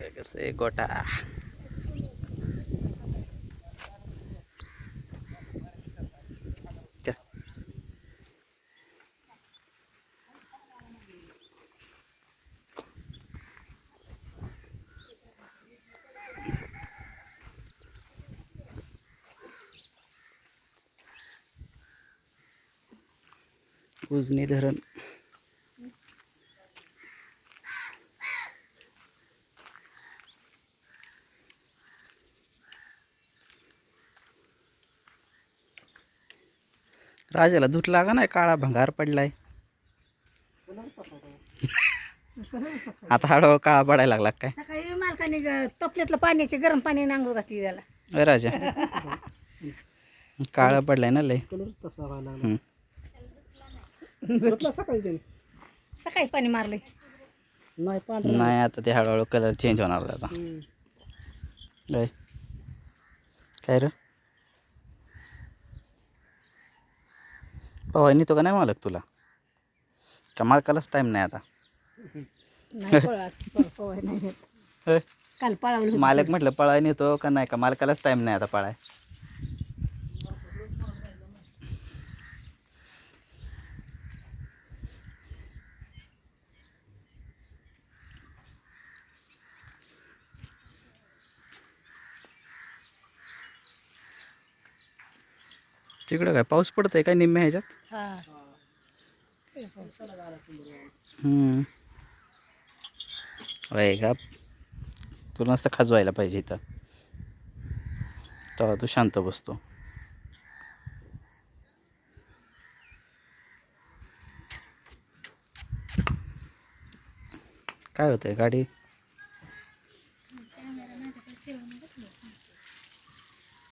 कसं गोटा. उजनी धरण. राजाला धूत लागा नाही काळा भंगार पडलाय. आता हळूहळू काळा पडायला लागला काय? सकाळी मालकाने ग- तपल्यातलं पाण्याचे गरम पाणी नांगूळ घातली त्याला. राजा. काळा पडलाय ना लय. कलर तसा व्हायला हम्म. लागला धुतला सकाळी त्याने सकाळी पाणी मारले नाही पांढरा. नाही आता ते हळूहळू कलर चेंज होणार त्याचा. हम्म. काय रे? पवाय नेतो का नाही मालक तुला? का मालकालाच टाईम नाही आता? नाही पळा नाही. काल पळावलं होतं. मालक म्हटलं पळाय नेतो का नाही? का मालकालाच टाईम नाही आता पळाय? तिकडं काय? पाऊस पडत आहे काय निम्म्या ह्याच्यात? हम्म. होय का? तुला नसतं खाजवायला पाहिजे इथं. तेव्हा तू शांत बसतो. काय होतंय? गाडी?